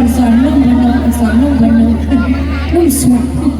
อนสอนนุ่มวันนุ่มสอนนุ่มวันนุ่มนุ่มสวย